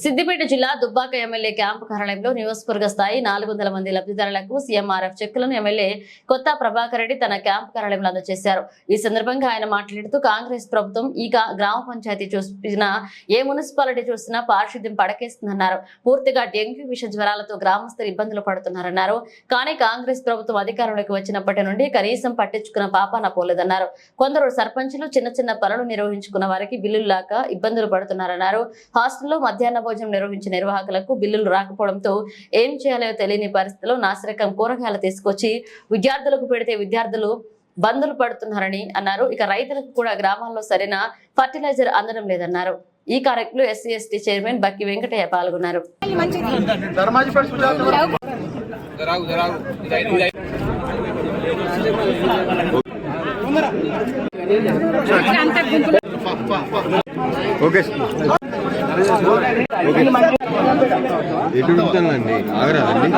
సిద్దిపేట జిల్లా Dubbaka MLA camp కార్యాలయంలో నియోజకవర్గ స్థాయి నాలుగు వందల మంది లబ్ధిదారులకు సీఎంఆర్ఎఫ్ చెక్కులను ఎమ్మెల్యే కొత్త ప్రభాకర్ రెడ్డి తన క్యాంపు కార్యాలయంలో అందజేశారు. ఈ సందర్భంగా ఆయన మాట్లాడుతూ కాంగ్రెస్ ప్రభుత్వం ఈ గ్రామ పంచాయతీ చూసినా ఏ మున్సిపాలిటీ చూసినా పారిశుద్ధ్యం పడకేస్తుందన్నారు. పూర్తిగా డెంగ్యూ విష జ్వరాలతో గ్రామస్తులు ఇబ్బందులు పడుతున్నారన్నారు. కానీ కాంగ్రెస్ ప్రభుత్వం అధికారంలోకి వచ్చినప్పటి నుండి కనీసం పట్టించుకున్న పాపాన పోలేదన్నారు. కొందరు సర్పంచులు చిన్న చిన్న పనులు నిర్వహించుకున్న వారికి బిల్లులు లాక ఇబ్బందులు పడుతున్నారన్నారు. హాస్టల్లో మధ్యాహ్న భోజనం నిర్వహించిన నిర్వాహకులకు బిల్లులు రాకపోవడంతో ఏం చేయాలో తెలియని పరిస్థితిలో నాసిరకం కూరగాయలు తీసుకొచ్చి విద్యార్థులకు పెడితే విద్యార్థులు బందులు పడుతున్నారని అన్నారు. ఇక రైతులకు కూడా గ్రామాల్లో సరైన ఫర్టిలైజర్ అందడం లేదన్నారు. ఈ కార్యక్రమంలో SC ST chairman Bakki Venkataiah పాల్గొన్నారు. ఓకే ఎటు వెళ్తానండి ఆగరాదండి?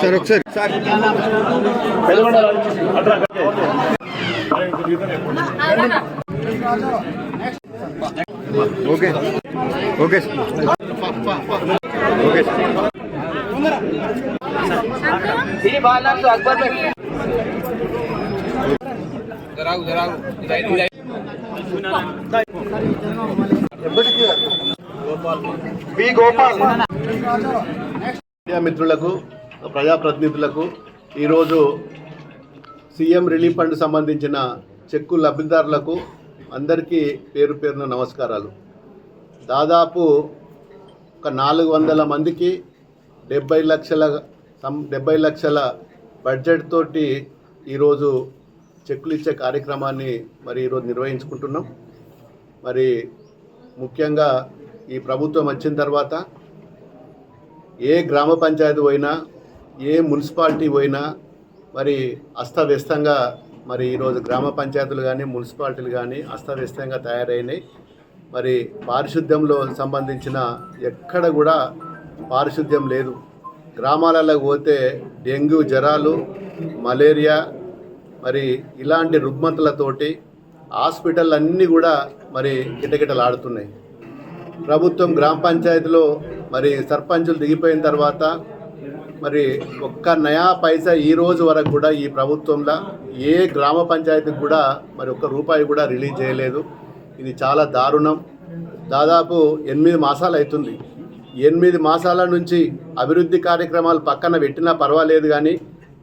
సార్ ఒకసారి. సార్ ఓకే ఓకే ఓకే జరాగు జరాగు బి గోపాల్. మీడియా మిత్రులకు ప్రజాప్రతినిధులకు ఈరోజు సీఎం రిలీఫ్ ఫండ్ సంబంధించిన చెక్కు లబ్ధిదారులకు అందరికీ పేరు పేరున నమస్కారాలు. దాదాపు ఒక నాలుగు వందల మందికి డెబ్బై లక్షల సం డెబ్బై లక్షల బడ్జెట్ తోటి ఈరోజు చెక్కులు ఇచ్చే కార్యక్రమాన్ని మరి ఈరోజు నిర్వహించుకుంటున్నాం. మరి ముఖ్యంగా ఈ ప్రభుత్వం వచ్చిన తర్వాత ఏ గ్రామ పంచాయతీ పోయినా ఏ మున్సిపాలిటీ పోయినా మరి అస్తవ్యస్తంగా మరి ఈరోజు గ్రామ పంచాయతీలు కానీ మున్సిపాలిటీలు కానీ అస్తవ్యస్తంగా తయారైనాయి. మరి పారిశుద్ధ్యంలో సంబంధించిన ఎక్కడ కూడా పారిశుద్ధ్యం లేదు. గ్రామాలలో పోతే డెంగ్యూ జ్వరాలు మలేరియా మరి ఇలాంటి రుగ్మతలతోటి హాస్పిటల్ అన్నీ కూడా మరి కిటకిటలాడుతున్నాయి. ప్రభుత్వం గ్రామ పంచాయతీలో మరి సర్పంచులు దిగిపోయిన తర్వాత మరి ఒక్క నయా పైసా ఈ రోజు వరకు కూడా ఈ ప్రభుత్వంలో ఏ గ్రామ పంచాయతీకి కూడా మరి ఒక్క రూపాయి కూడా రిలీజ్ చేయలేదు. ఇది చాలా దారుణం. దాదాపు ఎనిమిది మాసాలు అవుతుంది. ఎనిమిది మాసాల నుంచి అభివృద్ధి కార్యక్రమాలు పక్కన పెట్టినా పర్వాలేదు కానీ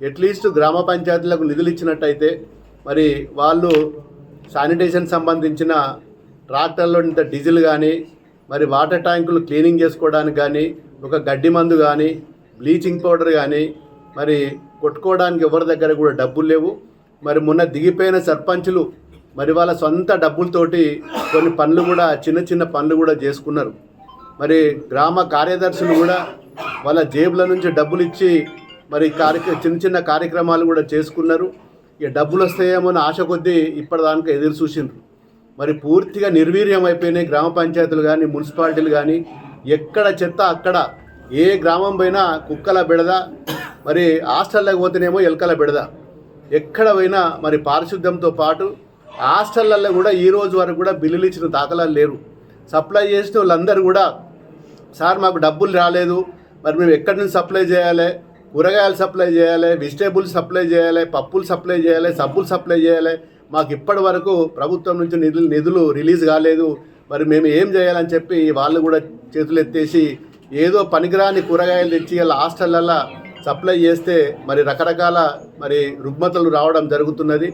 అట్లీస్ట్ గ్రామ పంచాయతీలకు నిధులు ఇచ్చినట్టయితే మరి వాళ్ళు శానిటేషన్ సంబంధించిన ట్రాక్టర్లో ఇంత డీజిల్ కానీ మరి వాటర్ ట్యాంకులు క్లీనింగ్ చేసుకోవడానికి కానీ ఒక గడ్డి మందు కానీ బ్లీచింగ్ పౌడర్ కానీ మరి కొట్టుకోవడానికి ఎవరి దగ్గర కూడా డబ్బులు లేవు. మరి మొన్న దిగిపోయిన సర్పంచులు మరి వాళ్ళ సొంత డబ్బులతోటి కొన్ని పనులు కూడా చిన్న చిన్న పనులు కూడా చేసుకున్నారు. మరి గ్రామ కార్యదర్శులు కూడా వాళ్ళ జేబుల నుంచి డబ్బులు ఇచ్చి మరి కార్య చిన్న చిన్న కార్యక్రమాలు కూడా చేసుకున్నారు. ఇక డబ్బులు వస్తాయేమో అని ఆశ కొద్దీ ఇప్పటిదాకా ఎదురు చూసిండ్రు. మరి పూర్తిగా నిర్వీర్యం అయిపోయినాయి గ్రామ పంచాయతీలు కానీ మున్సిపాలిటీలు కానీ. ఎక్కడ చెత్త అక్కడ. ఏ గ్రామం పోయినా కుక్కల బెడద. మరి హాస్టల్లోకి పోతేనేమో ఎలకల బిడద. ఎక్కడ పోయినా మరి పారిశుద్ధ్యంతో పాటు హాస్టళ్ళల్లో కూడా ఈ రోజు వరకు కూడా బిల్లులు ఇచ్చిన దాఖలాలు లేరు. సప్లై చేసిన వాళ్ళందరూ కూడా సార్ మాకు డబ్బులు రాలేదు. మరి మేము ఎక్కడి నుంచి సప్లై చేయాలి? కూరగాయలు సప్లై చేయాలి వెజిటేబుల్స్ సప్లై చేయాలి పప్పులు సప్లై చేయాలి సబ్బులు సప్లై చేయాలి. మాకు ఇప్పటి వరకు ప్రభుత్వం నుంచి నిధులు నిధులు రిలీజ్ కాలేదు. మరి మేము ఏం చేయాలని చెప్పి వాళ్ళు కూడా చేతులు ఎత్తేసి ఏదో పనికిరాని కూరగాయలు తెచ్చి వాళ్ళ హాస్టళ్ళల్లో సప్లై చేస్తే మరి రకరకాల మరి రుగ్మతలు రావడం జరుగుతున్నది.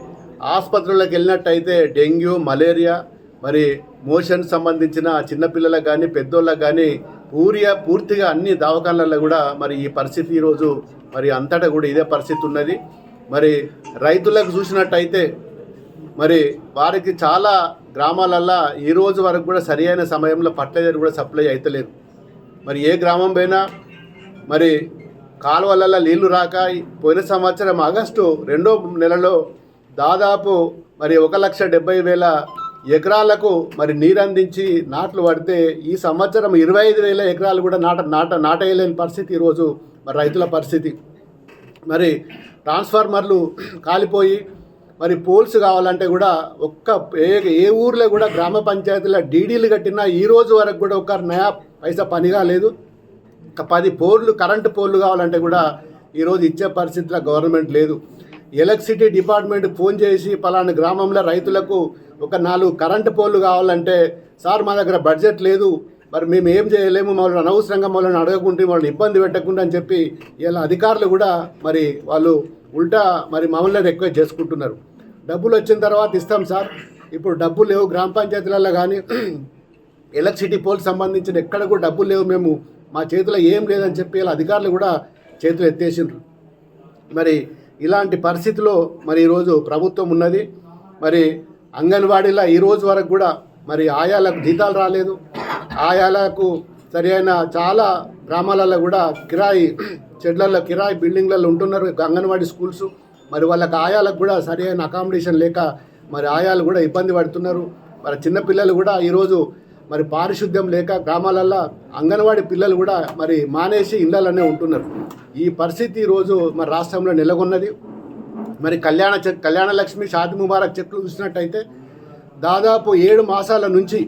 ఆసుపత్రులకు వెళ్ళినట్టయితే డెంగ్యూ మలేరియా మరి మోషన్ సంబంధించిన చిన్నపిల్లలకు కానీ పెద్దోళ్ళకు కానీ ఊరియా పూర్తిగా అన్ని దవాఖానాలలో కూడా మరి ఈ పరిస్థితి ఈరోజు మరి అంతటా కూడా ఇదే పరిస్థితి ఉన్నది. మరి రైతులకు చూసినట్టయితే మరి వారికి చాలా గ్రామాలల్లో ఈ రోజు వరకు కూడా సరి అయిన సమయంలో ఫర్టిలైజర్ కూడా సప్లై అవుతలేదు మరి ఏ గ్రామం పోయినా మరి కాలువలలో నీళ్ళు రాక పోయిన సంవత్సరం ఆగస్టు రెండో నెలలో దాదాపు మరి ఒక లక్ష డెబ్బై వేల ఎకరాలకు మరి నీరు అందించి నాట్లు పడితే ఈ సంవత్సరం ఇరవై ఐదు వేల ఎకరాలు కూడా నాట నాట నాటేయలేని పరిస్థితి ఈరోజు మరి రైతుల పరిస్థితి. మరి ట్రాన్స్ఫార్మర్లు కాలిపోయి మరి పోల్స్ కావాలంటే కూడా ఒక్క ఏ ఏ ఊర్లో కూడా గ్రామ పంచాయతీల డీడీలు కట్టినా ఈ రోజు వరకు కూడా ఒక నయా పైసా పని కాలేదు ఒక పది పోర్లు కరెంటు పోర్లు కావాలంటే కూడా ఈరోజు ఇచ్చే పరిస్థితిలో గవర్నమెంట్ లేదు. ఎలక్ట్రిసిటీ డిపార్ట్మెంట్ ఫోన్ చేసి పలానా గ్రామంలో రైతులకు ఒక నాలుగు కరెంటు పోల్లు కావాలంటే సార్ మా దగ్గర బడ్జెట్ లేదు. మరి మేము ఏం చేయలేము మమ్మల్ని అనవసరంగా మమ్మల్ని అడగకుంటే వాళ్ళని ఇబ్బంది పెట్టకుండా అని చెప్పి ఇలా అధికారులు కూడా మరి వాళ్ళు ఉల్టా మరి మమ్మల్ని రిక్వెస్ట్ చేసుకుంటున్నారు. డబ్బులు వచ్చిన తర్వాత ఇస్తాం సార్ ఇప్పుడు డబ్బులు లేవు గ్రామ పంచాయతీలలో కానీ ఎలక్ట్రిసిటీ పోల్ సంబంధించిన ఎక్కడ కూడా డబ్బులు లేవు మేము మా చేతిలో ఏం లేదని చెప్పి ఇలా అధికారులు కూడా చేతులు ఎత్తేసిండ్రు. మరి ఇలాంటి పరిస్థితిలో మరి ఈరోజు ప్రభుత్వం ఉన్నది. మరి అంగన్వాడీలో ఈ రోజు వరకు కూడా మరి ఆయాలకు జీతాలు రాలేదు. ఆయాలకు సరి అయిన చాలా గ్రామాలలో కూడా కిరాయి చెడ్లలో కిరాయి బిల్డింగ్లలో ఉంటున్నారు అంగన్వాడీ స్కూల్స్. మరి వాళ్ళకి ఆయాలకు కూడా సరి అయిన అకామిడేషన్ లేక మరి ఆయాలు కూడా ఇబ్బంది పడుతున్నారు. మరి చిన్నపిల్లలు కూడా ఈరోజు మరి పారిశుద్ధ్యం లేక గ్రామాలల్లో అంగన్వాడీ పిల్లలు కూడా మరి మానేసి ఇళ్ళలోనే ఉంటున్నారు. ఈ పరిస్థితి ఈరోజు మరి రాష్ట్రంలో నెలకొన్నది. మరి కళ్యాణ చెక్ కళ్యాణ లక్ష్మి షాది ముబారక్ చెట్లు చూసినట్టయితే దాదాపు ఏడు మాసాల నుంచి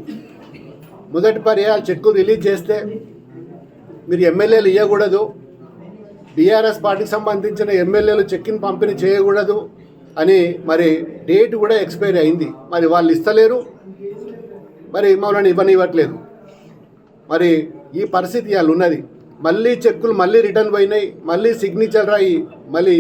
మొదటి పర్యాలు చెక్కు రిలీజ్ చేస్తే మీరు ఎమ్మెల్యేలు ఇవ్వకూడదు బీఆర్ఎస్ పార్టీకి సంబంధించిన ఎమ్మెల్యేలు చెక్కిన్ పంపిణీ చేయకూడదు అని మరి డేట్ కూడా ఎక్స్పైరీ అయింది. మరి వాళ్ళు ఇస్తలేరు. మరి మమ్మల్ని ఇవ్వనివ్వట్లేదు మరి ఈ పరిస్థితి ఇవాళ ఉన్నది. మళ్ళీ చెక్కులు మళ్ళీ రిటర్న్ పోయినాయి. మళ్ళీ సిగ్నేచర్ అయ్యి మళ్ళీ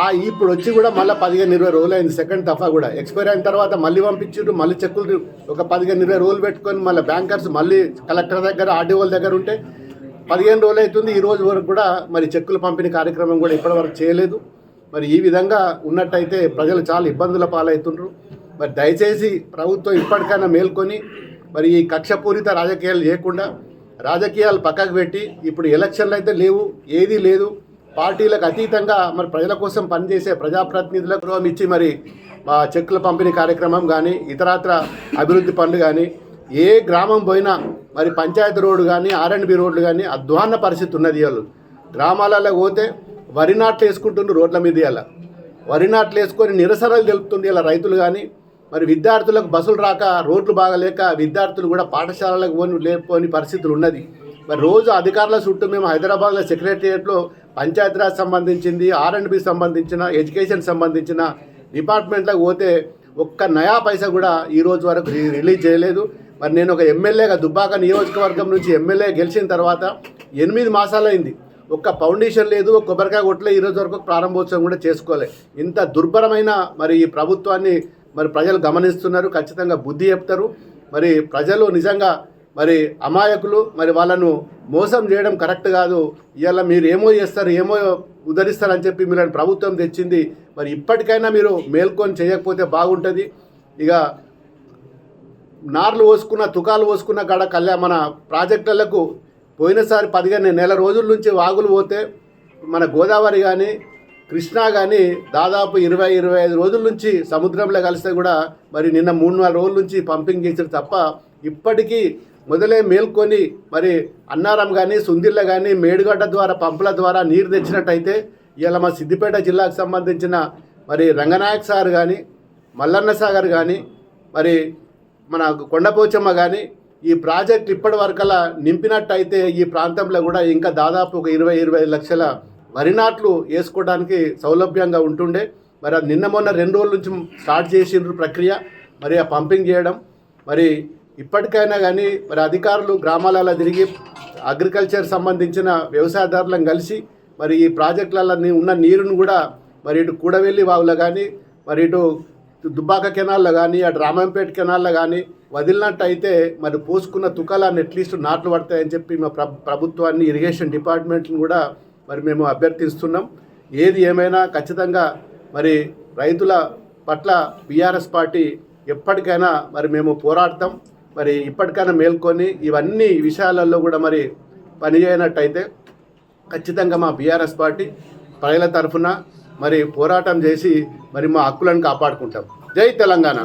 ఆ ఇప్పుడు వచ్చి కూడా మళ్ళీ పదిహేను ఇరవై రోజులు అయింది. సెకండ్ తఫా కూడా. ఎక్స్పైర్ అయిన తర్వాత మళ్ళీ పంపించారు మళ్ళీ చెక్కులు ఒక పదిహేను ఇరవై రోజులు పెట్టుకొని మళ్ళీ బ్యాంకర్స్ మళ్ళీ కలెక్టర్ దగ్గర ఆర్డీఓల దగ్గర ఉంటే పదిహేను రోజులు అవుతుంది. ఈ రోజు వరకు కూడా మరి చెక్కులు పంపిణీ కార్యక్రమం కూడా ఇప్పటివరకు చేయలేదు. మరి ఈ విధంగా ఉన్నట్టయితే ప్రజలు చాలా ఇబ్బందుల పాలవుతున్నారు మరి దయచేసి ప్రభుత్వం ఇప్పటికైనా మేల్కొని మరి ఈ కక్షపూరిత రాజకీయాలు చేయకుండా రాజకీయాలు పక్కకు పెట్టి ఇప్పుడు ఎలక్షన్లు అయితే లేవు ఏదీ లేదు. పార్టీలకు అతీతంగా మరి ప్రజల కోసం పనిచేసే ప్రజాప్రతినిధులకు గృహం ఇచ్చి మరి మా చెక్కుల పంపిణీ కార్యక్రమం కానీ ఇతరత్ర అభివృద్ధి పనులు కానీ ఏ గ్రామం పోయినా మరి పంచాయతీ రోడ్డు కానీ ఆర్ఎండ్బి రోడ్లు కానీ అధ్వాన్న పరిస్థితి ఉన్నది వాళ్ళు గ్రామాలలో పోతే వరి నాట్లు వేసుకుంటుండ్రు రోడ్ల మీద ఇవాళ. వరి నాట్లు వేసుకొని నిరసనలు తెలుపుతుండే ఇలా రైతులు కానీ మరి విద్యార్థులకు బస్సులు రాక రోడ్లు బాగలేక విద్యార్థులు కూడా పాఠశాలలకు పోని లేకపోని పరిస్థితులు ఉన్నది. మరి రోజు అధికారుల చుట్టూ మేము హైదరాబాద్లో సెక్రటరియట్లో పంచాయతీరాజ్ సంబంధించింది ఆర్ అండ్ బి సంబంధించిన ఎడ్యుకేషన్ సంబంధించిన డిపార్ట్మెంట్లకు పోతే ఒక్క నయా పైసా కూడా ఈ రోజు వరకు రిలీజ్ చేయలేదు. మరి నేను ఒక ఎమ్మెల్యేగా దుబ్బాక నియోజకవర్గం నుంచి ఎమ్మెల్యే గెలిచిన తర్వాత ఎనిమిది మాసాలైంది ఒక్క ఫౌండేషన్ లేదు ఒక కొబ్బరికాయ కొట్టలే ఈ రోజు వరకు ప్రారంభోత్సవం కూడా చేసుకోలే. ఇంత దుర్భరమైన మరి ఈ ప్రభుత్వాన్ని మరి ప్రజలు గమనిస్తున్నారు ఖచ్చితంగా బుద్ధి చెప్తారు. మరి ప్రజలు నిజంగా మరి అమాయకులు మరి వాళ్ళను మోసం చేయడం కరెక్ట్ కాదు. ఇవాళ మీరు ఏమో చేస్తారు ఏమో ఉదరిస్తారని చెప్పి మీరు ప్రభుత్వం తెచ్చింది. మరి ఇప్పటికైనా మీరు మేల్కొని చేయకపోతే బాగుంటుంది. ఇక నార్లు పోసుకున్న తుకాలు పోసుకున్న కాడ కళ్యా మన ప్రాజెక్టులకు పోయినసారి పదిహేను నెల రోజుల నుంచి వాగులు పోతే మన గోదావరి కానీ కృష్ణా కానీ దాదాపు ఇరవై ఇరవై ఐదు రోజుల నుంచి సముద్రంలో కలిస్తే కూడా మరి నిన్న మూడు నాలుగు రోజుల నుంచి పంపింగ్ చేసారు తప్ప ఇప్పటికీ మొదలే మేల్కొని మరి అన్నారం కానీ సుందిళ్ళ కానీ మేడుగడ్డ ద్వారా పంపుల ద్వారా నీరు తెచ్చినట్టయితే ఇవాళ మా సిద్దిపేట జిల్లాకు సంబంధించిన మరి రంగనాయక్ సార్ కానీ మల్లన్న సాగర్ కానీ మరి మన కొండపోచమ్మ కానీ ఈ ప్రాజెక్ట్ ఇప్పటి వరకలా నింపినట్టయితే ఈ ప్రాంతంలో కూడా ఇంకా దాదాపు ఒక ఇరవై ఇరవై లక్షల వరి నాట్లు వేసుకోవడానికి సౌలభ్యంగా ఉంటుండే. మరి అది నిన్న మొన్న రెండు రోజుల నుంచి స్టార్ట్ చేసిండ్రు ప్రక్రియ. మరి ఆ పంపింగ్ చేయడం. మరి ఇప్పటికైనా కానీ మరి అధికారులు గ్రామాలలో తిరిగి అగ్రికల్చర్ సంబంధించిన వ్యవసాయదారులను కలిసి మరి ఈ ప్రాజెక్టులలో ఉన్న నీరును కూడా మరి ఇటు కూడవెల్లి వాగులో కానీ మరి ఇటు దుబ్బాక కెనాల్లో కానీ అటు రామంపేట కెనాల్లో కానీ వదిలినట్టయితే మరి పోసుకున్న తుకాలాన్ని అట్లీస్ట్ నాట్లు పడతాయని చెప్పి మా ప్రభుత్వాన్ని ఇరిగేషన్ డిపార్ట్మెంట్ని కూడా మరి మేము అభ్యర్థిస్తున్నాం. ఏది ఏమైనా ఖచ్చితంగా మరి రైతుల పట్ల బీఆర్ఎస్ పార్టీ ఎప్పటికైనా మరి మేము పోరాడతాం. మరి ఇప్పటికైనా మేల్కొని ఇవన్నీ విషయాలలో కూడా మరి పనిచేయనట్టయితే ఖచ్చితంగా మా బీఆర్ఎస్ పార్టీ ప్రజల తరఫున మరి పోరాటం చేసి మరి మా హక్కులను కాపాడుకుంటాం. జై తెలంగాణ.